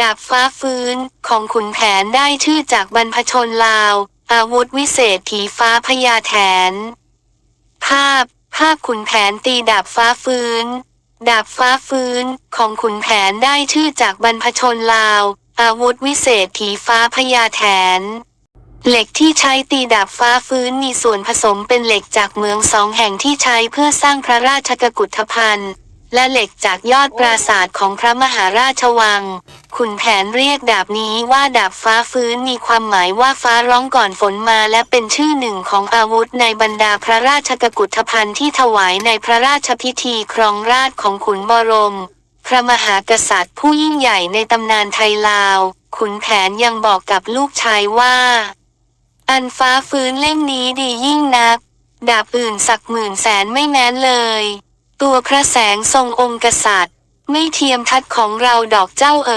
ดาบฟ้าฟื้นของขุนแผนได้ชื่อจากบรรพชนลาว อาวุธวิเศษผีฟ้าพญาแถน ภาพ ภาพขุนแผนตีดาบฟ้าฟื้น ดาบฟ้าฟื้นของขุนแผนได้ชื่อจากบรรพชนลาว อาวุธวิเศษผีฟ้าพญาแถน เหล็กที่ใช้ตีดาบฟ้าฟื้นมีส่วนผสมเป็นเหล็กจากเมืองสองแห่งที่ใช้เพื่อสร้างพระราชกกุฏภัณฑ์และเหล็กจากยอดปราสาทของพระมหาราชวัง ขุนแผนเรียกดาบนี้ว่าดาบฟ้าฟื้นมีความหมายว่าฟ้าร้องก่อนฝนมาและเป็นชื่อหนึ่งของอาวุธในบรรดาพระราชกกุฏภัณฑ์ที่ถวายในพระราชพิธีครองราชของขุนบรม พระมหากษัตริย์ผู้ยิ่งใหญ่ในตำนานไทยลาว ขุนแผนยังบอกกับลูกชายว่า อันฟ้าฟื้นเล่มนี้ดียิ่งนัก ดาบอื่นสักหมื่นแสนไม่แม้นเลย ตัวพระแสงทรงองค์กษัตริย์ ไม่เทียมทัดของเราดอกเจ้าเอ๋ย